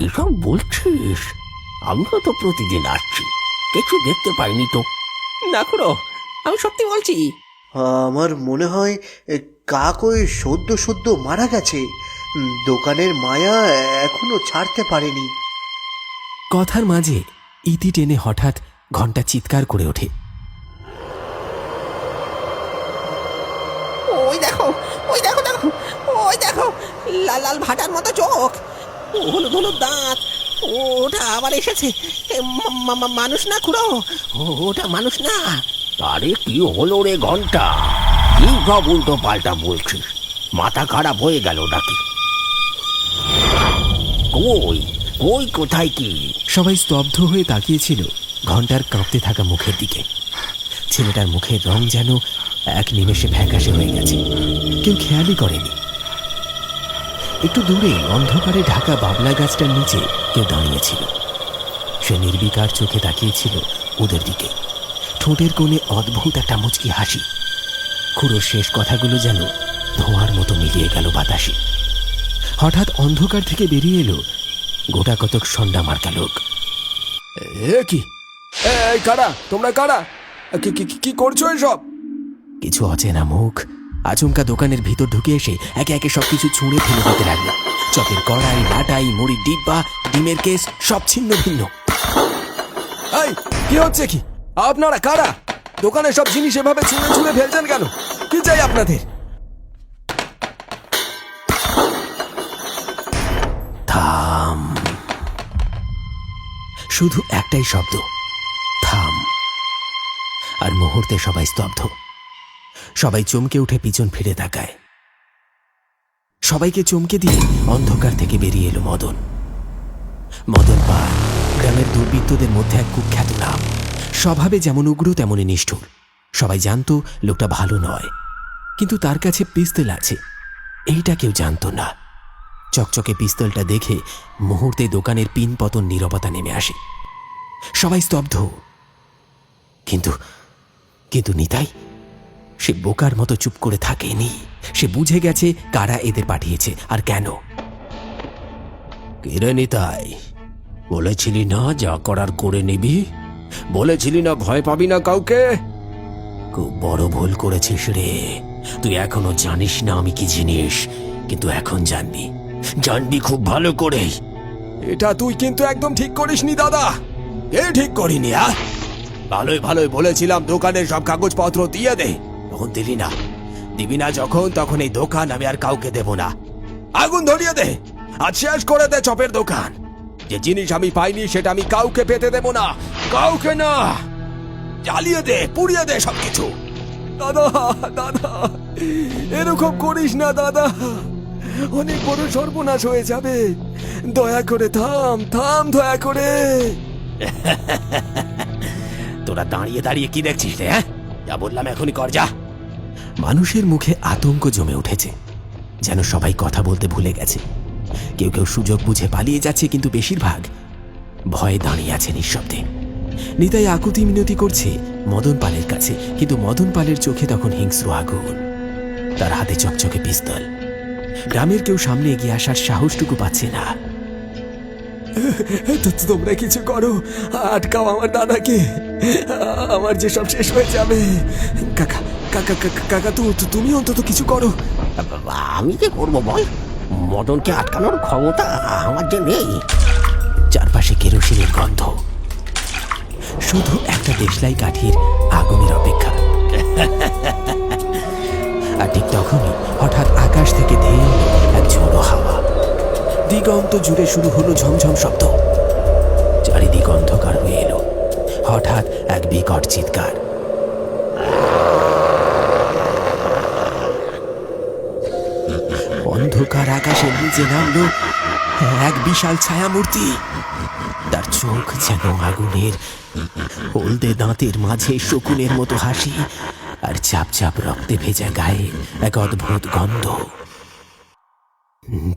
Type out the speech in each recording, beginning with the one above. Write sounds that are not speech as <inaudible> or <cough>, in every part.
এসব বলছিস? আমিও তো প্রতিদিন আসছি। কিছু দেখতে পাইনি তো। না খুড়ো আমি সত্যি বলছি। আমার মনে হয় কাক ওই সদ্য সদ্য মারা গেছে। দোকানের মায়া এখনও ছাড়তে পারেনি। কথার মাঝে ইতি টেনে হঠাৎ ঘণ্টা চিৎকার করে ওঠে। ওই দেখো ওই দেখো দেখো ওই দেখো লাল লাল ভাটার মতো চোখ। হলুদ হলুদ দাঁত। ওটা আবার এসেছে। মানুষ না খুড়ো? ওটা মানুষ না। আরে কি হলো রে ঘণ্টা? কি সব উল্টো পাল্টা বলছিস? মাথা খারাপ হয়ে গেল নাকি? কই কই কোথায় কি? সবাই স্তব্ধ হয়ে তাকিয়েছিল ঘণ্টার কাঁপতে থাকা মুখের দিকে। ছেলেটার মুখের রং যেন এক নিমেষে ফ্যাকাশে হয়ে গেছে। কেউ খেয়ালই করেনি। একটু দূরে অন্ধকারে ঢাকা বাবলা গাছটার নিচে কেউ দাঁড়িয়েছিল। সে নির্বিকার চোখে তাকিয়েছিল ওদের দিকে। ঠোঁটের কোণে অদ্ভুত একটা মুচকি হাসি। খুড়োর শেষ কথাগুলো যেন ধোঁয়ার মতো মিলিয়ে গেল বাতাসে। হঠাৎ অন্ধকার থেকে বেরিয়ে এলো গোটা কতক সন্ডা মার্কা লোক। এ কি? কারা? তোমরা কারা? কি কি কি করছ এসব? কিছু অচেনা মুখ আচমকা দোকানের ভিতর ঢুকে এসে একে একে সবকিছু ছুঁড়ে ফেলে দিতে লাগল। চপের কড়াই লাটাই মুড়ির ডিব্বা ডিমের কেস সব ছিন্ন ভিন্ন। এই কি হচ্ছে কি? আপনারা কারা? দোকানে সব জিনিস এভাবে ছুঁড়ে ছুঁড়ে ফেলছেন কেন? কি চাই আপনাদের? থাম। শুধু একটাই শব্দ থাম। আর মুহূর্তে সবাই স্তব্ধ। সবাই চমকে উঠে পিছন ফিরে তাকায়। সবাইকে চমকে দিয়ে অন্ধকার থেকে বেরিয়ে এলো মদন। মদন পাল, গ্রামের দুর্বৃত্তদের মধ্যে এক কুখ্যাত নাম। স্বভাবে যেমন উগ্র, তেমনই নিষ্ঠুর। সবাই জানতো, লোকটা ভালো নয়। কিন্তু তার কাছে পিস্তল আছে। এইটা কেউ জানতো না। চকচকে পিস্তলটা দেখে মুহূর্তে দোকানের পিন পতন নীরবতা নেমে আসে। সবাই স্তব্ধ। কিন্তু কিন্তু নিতাই সে বোকার মতো চুপ করে থাকেনি। সে বুঝে গেছে কারা এদের পাঠিয়েছে আর কেন। কিরে নিতাই বলেছিলি না যা করার করে নিবি? বলেছিলি না ভয় পাবি না কাউকে? খুব বড় ভুল করেছিস রে। তুই এখনও জানিস না আমি কি জিনিস কিন্তু এখন জানবি। জানবি খুব ভালো করেই। এটা তুই কিন্তু একদম ঠিক করিসনি দাদা। এ ঠিক করিনি আ? ভালোই ভালোই বলেছিলাম দোকানের সব কাগজপত্র দিয়ে দে। তখন দিলি না। দিবি না যখন, তখন এই দোকান আমি আর কাউকে দেব না। আগুন ধরিয়ে দে। আজ শেষ করে দে চপের দোকান। যে জিনিস আমি পাইনি, সেটা আমি কাউকে পেতে দেব না। কাউকে না। জ্বালিয়ে দে, পুড়িয়ে দে সবকিছু। দাদা দাদা, এরকম করিস না, দাদা। অনেক বড় সর্বনাশ হয়ে যাবে। দয়া করে থাম থাম দয়া করে। <laughs> তোরা দাঁড়িয়ে দাঁড়িয়ে কি দেখছিস রে হ্যাঁ? যা বললাম এখনই কর, যা। মানুষের মুখে আতঙ্ক জমে উঠেছে। যেন সবাই কথা বলতে ভুলে গেছে। কেউ কেউ সুযোগ বুঝে পালিয়ে যাচ্ছে, কিন্তু বেশিরভাগ ভয়ে দাঁড়িয়ে আছে নিঃশব্দে। নিতাই আকুতি মিনতি করছে মদন পালের কাছে, কিন্তু মদন পালের চোখে তখন হিংস্র আগুন। তার হাতে চকচকে পিস্তল। গ্রামের কেউ সামনে এগিয়ে আসার সাহসটুকু পাচ্ছে না। তোমরা কিছু করো, আটকাও আমার দাদাকে। আমার যে সব শেষ হয়ে যাবে। কাকা কাকা, তু- তুমি অন্তত কিছু করো। আমি কি করব বল? মদনকে আটকানোর ক্ষমতা আমার যে নেই। চারপাশে কেরোসিনের গন্ধ। শুধু একটা দেশলাই কাঠির আগুনের অপেক্ষা। আর ঠিক তখনই হঠাৎ আকাশ থেকে ধেয়ে এক ঝোড়ো হাওয়া। দিগন্ত জুড়ে শুরু হলো ঝমঝম শব্দ। চারিদিক অন্ধকার হয়ে এলো। হঠাৎ এক বিকট চিৎকার। আকাশের নিচে নামলো এক বিশাল ছায়ামূর্তি। তার চোখ যেন আগুনের, হলদে দাঁতের মাঝে শকুনের মতো হাসি আর চাপ চাপ রক্তে ভেজা গায়ে এক অদ্ভুত গন্ধ।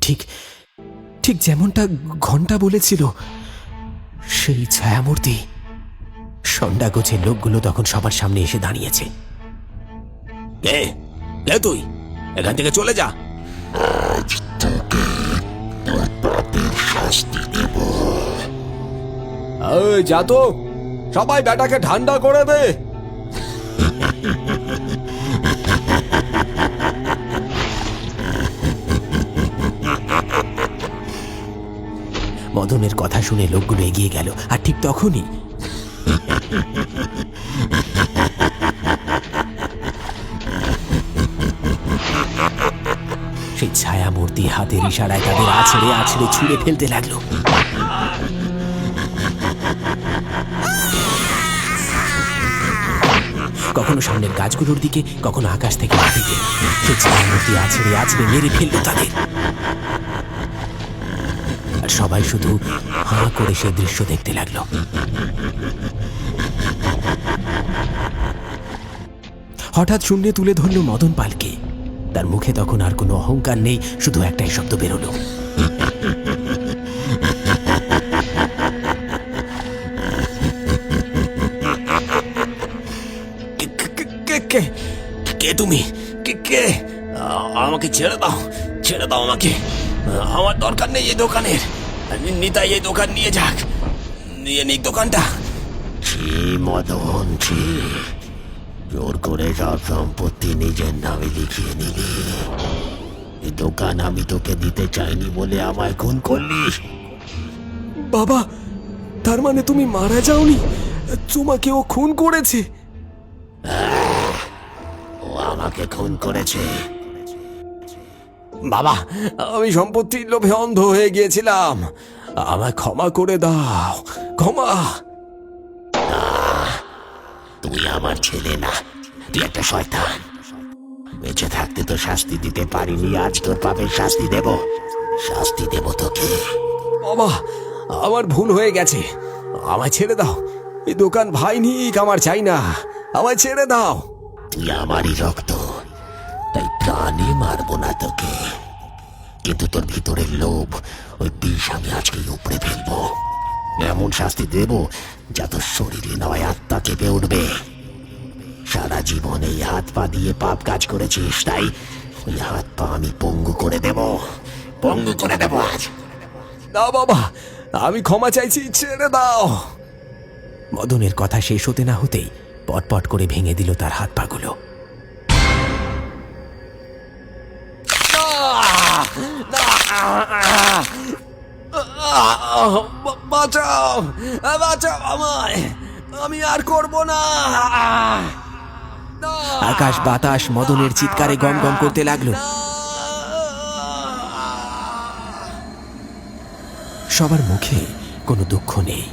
ঠিক ঠিক যেমনটা ঘণ্টা বলেছিল, সেই ছায়ামূর্তি। সন্ডা গোছের লোকগুলো তখন সবার সামনে এসে দাঁড়িয়েছে। কে তুই? এখান থেকে চলে যা। শাস্তি দেব যা তো সবাই ব্যাটাকে ঠান্ডা করে দে। মদনের কথা শুনে লোকগুলো এগিয়ে গেল, আর ঠিক তখনই সেই ছায়া মূর্তি হাতের ইশারায় তাদের আছড়ে আছড়ে ছুঁড়ে ফেলতে লাগল। কখনো সামনের গাছগুলোর দিকে, কখনো আকাশ থেকে মাটিতে। সেই ছায়া মূর্তি আছড়ে আছড়ে মেরে ফেলল তাদের। আর সবাই শুধু হাঁ করে সেই দৃশ্য দেখতে লাগল। হঠাৎ শূন্যে তুলে ধরল মদন পালকে। তার মুখে তখন আর কোনো অহংকার নেই শুধু একটাই শব্দ বেরোলো। কে- কে- কে কে কে তুমি? কে কে? আমাকে ছেড়ে দাও ছেড়ে দাও আমাকে। আমার দরকার নেই এই দোকানের। নিতাই এই দোকান নিয়ে যাক। নিয়ে নিক দোকানটা। ছি মদন ছি। জোর করে সব সম্পত্তি নিজের নামে লিখিয়ে নিলি। এই দোকান আমি তোকে দিতে চাইনি বলে আমায় খুন করলি বাবা তার মানে তুমি মারা যাওনি? তোমাকে ও খুন করেছে? ও আমাকে খুন করেছে। বাবা আমি সম্পত্তির লোভে অন্ধ হয়ে গিয়েছিলাম। আমায় ক্ষমা করে দাও। ক্ষমা! তুই আমার ছেলে না। তুই একটা শয়তান। বেঁচে থাকতে তো শাস্তি দিতে পারিনি আজ তোর পাপের শাস্তি দেব। শাস্তি দেব তোকে। বাবা আমার ভুল হয়ে গেছে। আমায় ছেড়ে দাও। এই দোকান ভাই নিক আমার চাই না। আমায় ছেড়ে দাও। তুই আমারই রক্ত। তাই প্রাণে মারবো না তোকে। কিন্তু তোর ভিতরের লোভ ওই বিষ আমি আজকে উপড়ে ফেলব। এমন শাস্তি দেব যা তোর শরীরে নয়, আত্মা কেঁপে উঠবে। সারা জীবন এই হাত পা দিয়ে পাপ কাজ করেছিস, তাই ওই হাত পা আমি পঙ্গু করে দেব। পঙ্গু করে দেব আজ। না বাবা, আমি ক্ষমা চাইছি, ছেড়ে দাও। মদনের কথা শেষ হতে না হতেই পটপট করে ভেঙে দিল তার হাত পাগুলো। বাঁচাও বাঁচাও আমায়। আমি আর করব না। আকাশ বাতাস মদনের চিৎকারে গম গম করতে লাগল। সবার মুখে কোনো দুঃখ নেই।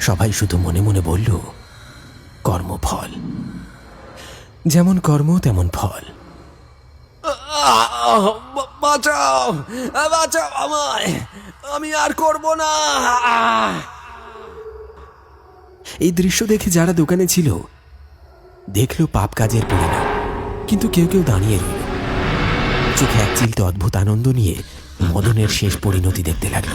সবাই শুধু মনে মনে বলল কর্মফল। যেমন কর্ম তেমন ফল। বাঁচাও বাঁচাও আমায়। আমি আর করব না। এই দৃশ্য দেখে যারা দোকানে ছিল, দেখল পাপ কাজের পরিণাম। কিন্তু কেউ কেউ দাঁড়িয়ে রইল। চোখে এক চিলতে অদ্ভুত আনন্দ নিয়ে মদনের শেষ পরিণতি দেখতে লাগল।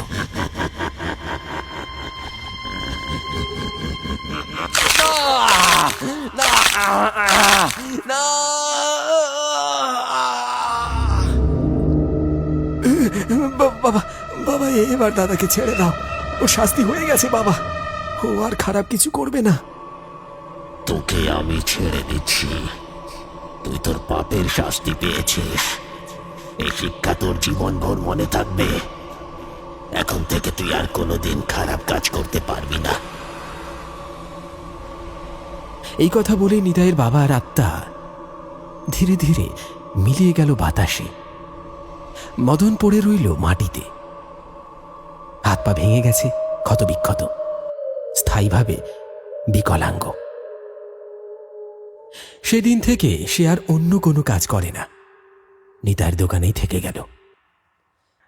বাবা বাবা এবার দাদাকে ছেড়ে দাও। ও শাস্তি হয়ে গেছে বাবা। ও আর খারাপ কিছু করবে না। তোকে আমি ছেড়ে দিচ্ছি। তুই তোর পাপের শাস্তি পেয়েছিস। এই শিক্ষা তোর জীবনভর মনে থাকবে। এখন থেকে তুই আর কোনোদিন খারাপ কাজ করতে পারবি না। এই কথা বলে নিতাইয়ের বাবা আর আত্মা ধীরে ধীরে মিলিয়ে গেল বাতাসে। মদন পড়ে রইল মাটিতে। পা ভেঙে গেছে ক্ষতবিক্ষত। স্থায়ীভাবে বিকলাঙ্গ। সেদিন থেকে সে আর অন্য কোনো কাজ করে না। নিতার দোকানেই থেকে গেল।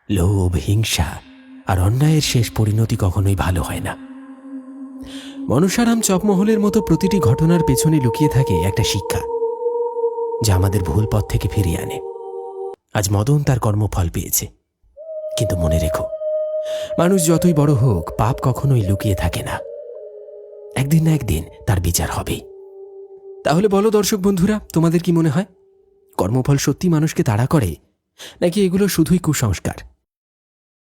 লোভ, হিংসা আর অন্যায়ের শেষ পরিণতি কখনোই ভালো হয় না। মনসারাম চকমহলের মতো প্রতিটি ঘটনার পেছনে লুকিয়ে থাকে একটা শিক্ষা, যা আমাদের ভুল পথ থেকে ফিরিয়ে আনে। আজ মদন তার কর্মফল পেয়েছে। কিন্তু মনে রেখো মানুষ যতই বড় হোক, পাপ কখনোই লুকিয়ে থাকে না। একদিন না একদিন তার বিচার হবে তাহলে বলো দর্শক বন্ধুরা, তোমাদের কি মনে হয়? কর্মফল সত্যি মানুষকে তাড়া করে, নাকি এগুলো শুধুই কুসংস্কার?